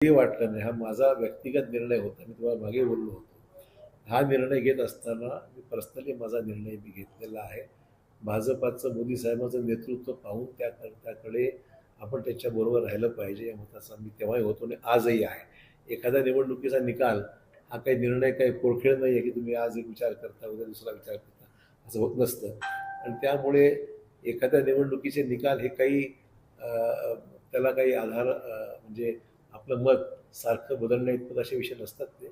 हे वाटलं नाही. हा माझा व्यक्तिगत निर्णय होता. मी तुम्हाला मागे बोललो होतो. हा निर्णय घेत असताना मी पर्सनली माझा निर्णय मी घेतलेला आहे. भाजपाचं मोदी साहेबांचं नेतृत्व पाहून त्या त्याकडे आपण त्याच्याबरोबर राहिलं पाहिजे. या मताचा मी तेव्हाही होतो आणि आजही आहे. एखाद्या निवडणुकीचा निकाल हा काही निर्णय काही कोळखेळ नाही आहे की तुम्ही आज एक विचार करता उद्या दुसरा विचार करता. असं होत नसतं. आणि त्यामुळे एखाद्या निवडणुकीचे निकाल हे काही त्याला काही आधार म्हणजे आपलं मत सारखं बदलण्या इतपत असे विषय नसतात ते.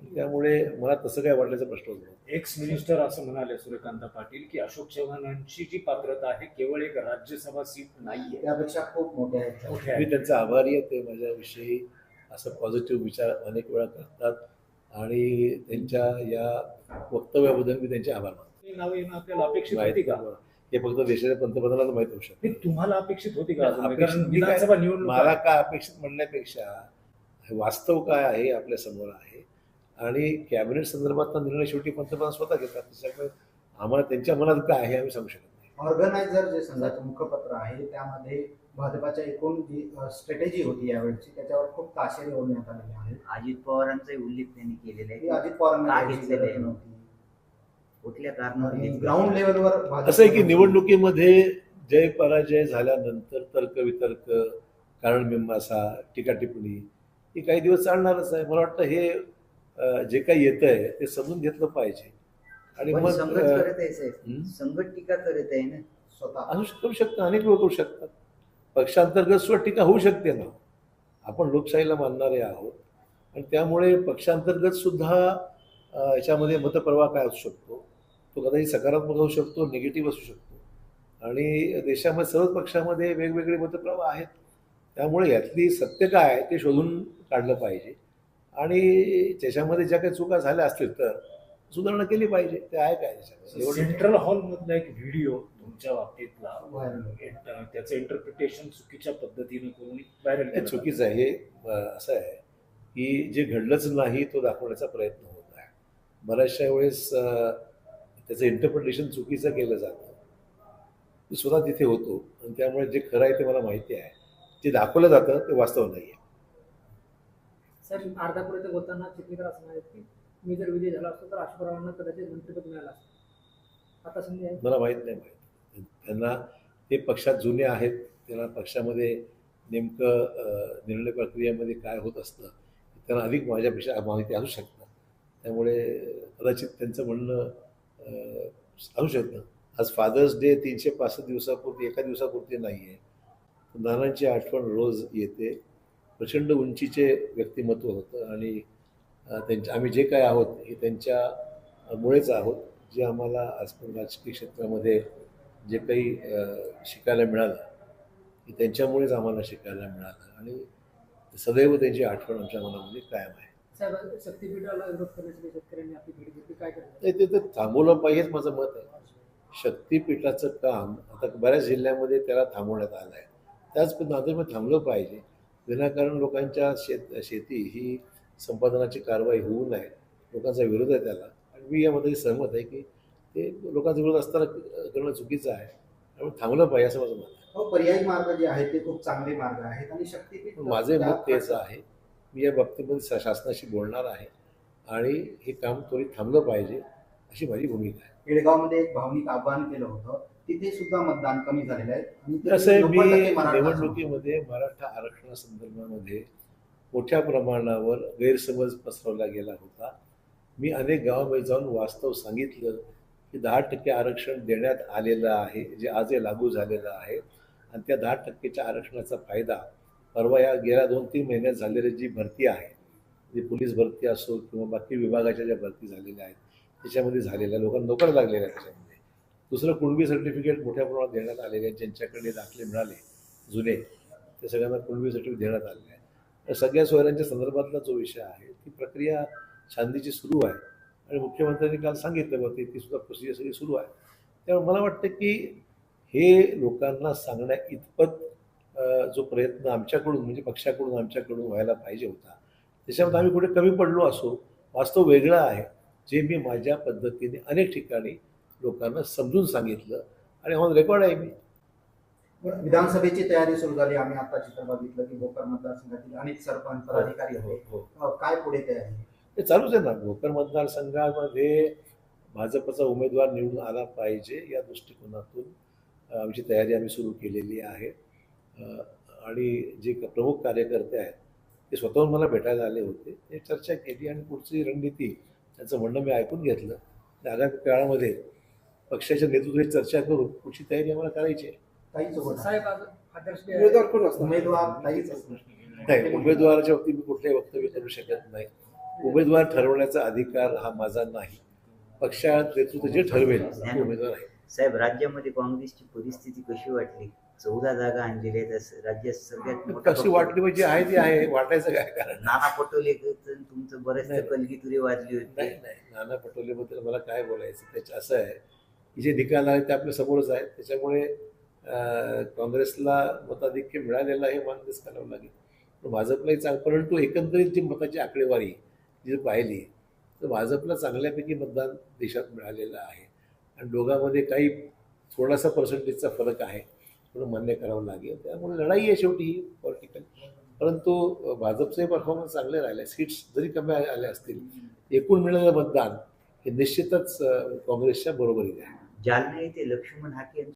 आणि त्यामुळे मला तसं काय वाटल्याचा प्रश्न होतो एक्स मिनिस्टर असं म्हणाले सूर्यकांत पाटील की अशोक चव्हाणांची जी पात्रता आहे केवळ एक राज्यसभा सीट नाहीये. त्यापेक्षा खूप मोठे आहेत. मोठे मी. त्यांचा आभारी आहे ते माझ्याविषयी असं पॉझिटिव्ह विचार अनेक वेळा करतात. आणि त्यांच्या या वक्तव्याबद्दल मी त्यांचे आभार मानतो. ही नावं येणं आपल्याला अपेक्षित होती माहिती का हे फक्त देशाच्या पंतप्रधानाला माहीत होऊ शकते. तुम्हाला अपेक्षित होती का विधानसभा निवडणूक मला काय अपेक्षित म्हणण्यापेक्षा वास्तव काय आहे आपल्यासमोर आहे. आणि कॅबिनेट संदर्भातला निर्णय शेवटी पंतप्रधान स्वतः घेतात. त्याच्यामुळे आम्हाला त्यांच्या मनात काय आहे आम्ही सांगू शकत नाही. ऑर्गनायझर जे संघाचं मुखपत्र आहे त्यामध्ये भाजपाच्या एकूण जी स्ट्रॅटेजी होती यावेळची त्याच्यावर खूप ताशेरे ओढण्यात आलेले आहेत. अजित पवारांचाही उल्लेख त्यांनी केलेला आहे. अजित पवारांना घेतलेलं? नव्हती. कुठल्या कारणाने ग्राउंड लेवलवर असं आहे की निवडणुकीमध्ये जय पराजय झाल्यानंतर तर्कवितर्क कारणमीमांसा टीका टिप्पणी ही काही दिवस चालणारच आहे. मला वाटतं हे जे काही येत आहे ते समजून घेतलं पाहिजे. आणि मग संघट अं, करत आहे साहेब? संघट टीका करत आहे ना? स्वतः. असू करू शकतं. अनेक लोक करू शकतात. पक्षांतर्गत सुद्धा टीका होऊ शकते ना. आपण लोकशाहीला मानणारे आहोत. आणि त्यामुळे पक्षांतर्गत सुद्धा याच्यामध्ये मतप्रवाह काय असू शकतो? तो कदाचित सकारात्मक असू शकतो निगेटिव्ह असू शकतो. आणि देशामध्ये सर्वच पक्षामध्ये वेगवेगळे मतप्रवाह आहेत. त्यामुळे यातली सत्य काय आहे ते शोधून काढलं पाहिजे. आणि त्याच्यामध्ये ज्या काही चुका झाल्या असतील तर सुधारणा केली पाहिजे. ते आहे काय त्याच्यामध्ये? एवढं- सेंट्रल हॉल मधला एक व्हिडिओ तुमच्या बाबतीतला त्याचं इंटरप्रिटेशन चुकीच्या पद्धतीने करून व्हायरल चुकीचं आहे. हे असं आहे की जे घडलंच नाही तो दाखवण्याचा प्रयत्न होत आहे. बऱ्याचशा वेळेस त्याचं इंटरप्रिटेशन चुकीचं केलं जातं. मी स्वतः तिथे होतो आणि त्यामुळे जे खरं आहे ते मला माहिती आहे. जे दाखवलं जातं ते वास्तव नाही आहे. सर अर्धापूर बोलताना चिखलीकर असं म्हणाले की मी जर विजय झाला असतो तर अशोकरावांना कदाचित मंत्रिपद मिळालं असतं. आता संधी आहे. मला माहीत नाही माहीत त्यांना ते पक्षात जुने आहेत. त्यांना पक्षामध्ये नेमकं निर्णय प्रक्रियेमध्ये काय होत असतं त्यांना अधिक माझ्यापेक्षा माहिती असू शकतं. त्यामुळे कदाचित त्यांचं म्हणणं सांगू शकतं आज फादर्स डे तीनशे पासष्ट दिवसापुरती एका दिवसापुरती नाही आहे नानांची आठवण रोज येते. प्रचंड उंचीचे व्यक्तिमत्व होतं आणि त्यांच्या आम्ही जे काय आहोत हे त्यांच्या मुळेच आहोत जे आम्हाला आज पण राजकीय क्षेत्रामध्ये जे काही शिकायला मिळालं हे त्यांच्यामुळेच आम्हाला शिकायला मिळालं. आणि सदैव त्यांची आठवण आमच्या मनामध्ये कायम आहे. साहेब शक्तीपीठाला विरोध करण्यासाठी शेतकऱ्यांनी आपली भेट घेतली. काय करायचं नाही ते तर थांबवलं पाहिजेच माझं मत आहे. शक्तीपीठाचं काम आता बऱ्याच जिल्ह्यामध्ये त्याला थांबवण्यात आलं आहे. त्याच नांदेडमध्ये थांबलं पाहिजे. विनाकारण लोकांच्या शेत शेती ही संपादनाची कारवाई होऊ नये. लोकांचा विरोध आहे त्याला. आणि मी यामध्ये सहमत आहे की ते लोकांचा विरोध असताना करणं चुकीचं आहे. त्यामुळे थांबलं पाहिजे असं माझं मत आहे. हो, पर्यायी मार्ग जे आहेत ते खूप चांगले मार्ग आहेत आणि शक्तीपीठ माझे मत तेच आहे. मी या बाबतीमध्ये शासनाशी बोलणार आहे आणि हे काम त्वरित थांबलं पाहिजे अशी माझी भूमिका आहे. येडगावमध्ये एक भावनिक आवाहन केलं होतं. तिथे सुद्धा मतदान कमी झालेलं आहे. आणि ते असं आहे, 90% मी मराठा निवडणुकीमध्ये मराठा आरक्षणासंदर्भामध्ये मोठ्या प्रमाणावर गैरसमज पसरवला गेला होता. मी अनेक गावामध्ये जाऊन वास्तव सांगितलं की दहा टक्के आरक्षण देण्यात आलेलं आहे जे आजही लागू झालेलं आहे. आणि त्या दहा टक्केच्या आरक्षणाचा फायदा परवा या गेल्या दोन तीन महिन्यात झालेली जी भरती आहे जी पोलीस भरती असो किंवा बाकी विभागाच्या ज्या भरती झालेल्या आहेत त्याच्यामध्ये झालेल्या लोकांना नोकर लागलेल्या आहेत त्याच्यामध्ये. दुसरं कुणबी सर्टिफिकेट मोठ्या प्रमाणात देण्यात आलेले आहेत ज्यांच्याकडे दाखले मिळाले जुने ते सगळ्यांना कुणबी सर्टिफिकेट देण्यात आलेले आहे तर सगळ्या सोयऱ्यांच्या संदर्भातला जो विषय आहे ती प्रक्रिया शांतीची सुरू आहे. आणि मुख्यमंत्र्यांनी काल सांगितलं बघते ती सुद्धा प्रोसिजर सगळी सुरू आहे. त्यामुळे मला वाटतं की हे लोकांना सांगण्या इतपत जो प्रयत्न आमच्याकडून म्हणजे पक्षाकडून आमच्याकडून व्हायला पाहिजे होता. त्याच्यामध्ये आम्ही कुठे कमी पडलो असो वास्तव वेगळं आहे जे मी माझ्या पद्धतीने अनेक ठिकाणी लोकांना समजून सांगितलं आणि ऑन रेकॉर्ड आहे मी. विधानसभेची तयारी सुरू झाली आम्ही आता चित्र बघितलं की भोकर मतदारसंघातील अनेक सरपंच पदाधिकारी हो, होते. हो. अ, काय पुढे तयारी ते चालूच आहे ना भोकर मतदारसंघामध्ये भाजपचा उमेदवार निवडून आला पाहिजे या दृष्टिकोनातून आमची तयारी आम्ही सुरू केलेली आहे. आणि जे क- प्रमुख कार्यकर्ते आहेत ते स्वतःहून मला भेटायला आले होते. ते चर्चा केली आणि पुढची रणनीती त्यांचं म्हणणं मी ऐकून घेतलं. आणि आगामी काळामध्ये पक्षाच्या नेतृत्वाची चर्चा करून पुढची तयारी आम्हाला करायची आहे. नाही उमेदवाराच्या बाबतीत मी कुठल्याही वक्तव्य करू शकत नाही. उमेदवार ठरवण्याचा अधिकार हा माझा नाही. पक्षात नेतृत्व जे ठरवेल ते उमेदवार आहे. साहेब राज्यामध्ये काँग्रेसची परिस्थिती कशी वाटली? चौदा जागा आणलेल्या आहेत. राज्यात सगळ्यात मोठा कशी वाटली म्हणजे आहे ती आहे वाटायचं काय कारण? नाना पटोले तुमचं बरेच नाही. कलगीतुरी वाजली नाही होती. नाही नाना पटोलेबद्दल मला काय बोलायचं त्याचं असं आहे की जे निकाल आहेत ते आपल्या समोरच आहेत. त्याच्यामुळे काँग्रेसला मताधिक्य मिळालेलं आहे मानदेश करावं लागेल. पण भाजपलाही चांग परंतु एकंदरीत जी मताची आकडेवारी जी पाहिली तर भाजपला चांगल्यापैकी मतदान देशात मिळालेलं आहे. आणि दोघांमध्ये काही थोडासा पर्सेंटेजचा फरक आहे. थोडं मान्य करावं लागेल. त्यामुळे लढाई आहे शेवटी ही पॉलिटिकल परंतु भाजपचे परफॉर्मन्स चांगले राहिले. सीट्स जरी कमी आले असतील एकूण मिळालेलं मतदान हे निश्चितच काँग्रेसच्या बरोबरीने आहे. जालना येथे लक्ष्मण हाके